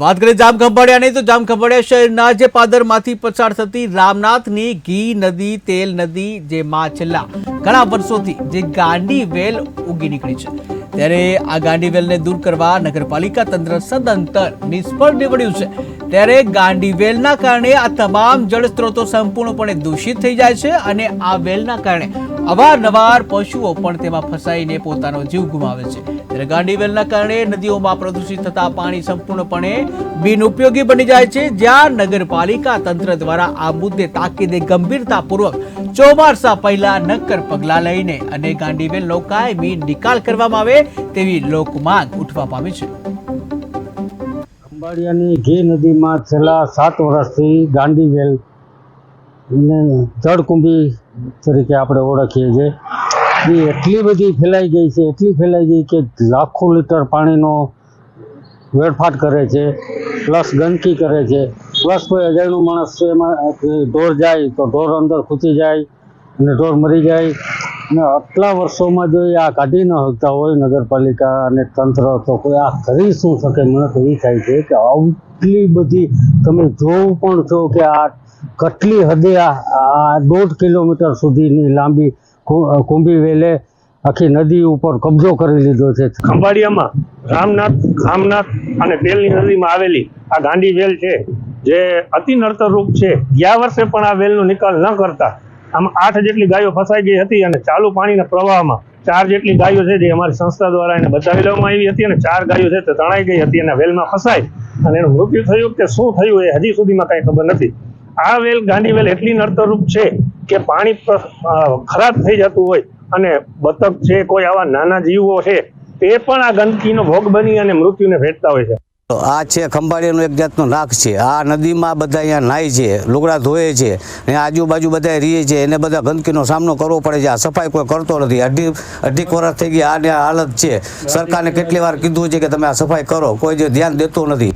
વાત કરીએ જામખંભાળિયાની તો જામખંભાળિયા શહેરના જે પાદરમાંથી પસાર થતી રામનાથની ઘી, નદી, તેલ, નદી જેમાં છેલ્લા ઘણા વર્ષોથી જે ગાંડી વેલ ઉગી નીકળી છે. ત્યારે આ ગાંડી વેલને દૂર કરવા નગરપાલિકા તંત્ર સદંતર નિષ્ફળ નીવડ્યું છે. ત્યારે ગાંડી વેલના કારણે આ તમામ જળ સ્ત્રોતો સંપૂર્ણપણે દૂષિત થઈ જાય છે અને આ વેલના કારણે અવારનવાર પશુઓ પણ તેમાં ફસાઈને પોતાનો જીવ ગુમાવે છે. ત્યારે ગાંડી વેલના કારણે નદીઓમાં પ્રદૂષિત થતા પાણી સંપૂર્ણપણે બિનઉપયોગી બની જાય છે. જ્યાં નગરપાલિકા તંત્ર દ્વારા આ મુદ્દે તાકીદે ગંભીરતાપૂર્વક ચોમાસા પહેલા નક્કર પગલાં લઈને અને ગાંડી વેલનો કાયમી નિકાલ કરવામાં આવે તેવી લોકમાંગ ઉઠવા પામી છે. અંબાડિયાની ઘી નદીમાં છેલ્લા સાત વર્ષથી ગાંડીવેલ ને જળકુંભી તરીકે આપણે ઓળખીએ છીએ. એ એટલી બધી ફેલાઈ ગઈ છે, એટલી ફેલાઈ ગઈ કે લાખો લીટર પાણીનો વેડફાટ કરે છે, પ્લસ ગંદકી કરે છે. પ્લસ કોઈ અજાણ્યું માણસ છે એમાં ઢોર જાય તો ઢોર અંદર ખૂચી જાય અને ઢોર મરી જાય. અને આટલા વર્ષોમાં જો આ કાઢી ન શકતા હોય નગરપાલિકા અને તંત્ર, તો કોઈ આ કરી શું શકે? મને તો એ થાય છે કે આટલી બધી તમે જોવું પણ છો કે આ કેટલી હદે આ દોઢ કિલોમીટર સુધીની લાંબી કુંભી વેલે આખી નદી ઉપર કબજો કરી લીધો છે. ખંભાળિયામાં રામનાથ, ખામનાથ અને તેલની નદીમાં આવેલી આ ગાંડી વેલ છે, જે અતિ નડતરરૂપ છે. ગયા વર્ષે પણ આ વેલનો નિકાલ ન કરતા. આમાં આઠ જેટલી ગાયો ફસાઈ ગઈ હતી અને ચાલુ પાણીના પ્રવાહમાં ચાર જેટલી ગાયો છે જે અમારી સંસ્થા દ્વારા એને બચાવી લેવામાં આવી હતી અને ચાર ગાયો છે તે તણાઈ ગઈ હતી અને વેલમાં ફસાઈ અને એનું મૃત્યુ થયું કે શું થયું એ હજી સુધીમાં કાંઈ ખબર નથી. આ વેલ ગાંડી વેલ એટલી નડતરરૂપ છે કે પાણી ખરાબ થઈ જતું હોય અને બતક છે કોઈ આવા નાના જીવો છે તે પણ આ ગંદકીનો ભોગ બની અને મૃત્યુને ભેટતા હોય છે. આ છે ખંભાળિયાનો એક જાતનો નાક છે. આ નદીમાં બધા અહીંયા નાય છે, લુગડા ધોએ છે અહીંયા આજુબાજુ બધા રીએ છે, એને બધા ગંદકીનો સામનો કરવો પડે છે. આ સફાઈ કોઈ કરતો નથી. અઢી અઢીક વર્ષ થઈ ગયા, આની હાલત છે. સરકારને કેટલી વાર કીધું છે કે તમે આ સફાઈ કરો. કોઈ જે ધ્યાન દેતું નથી.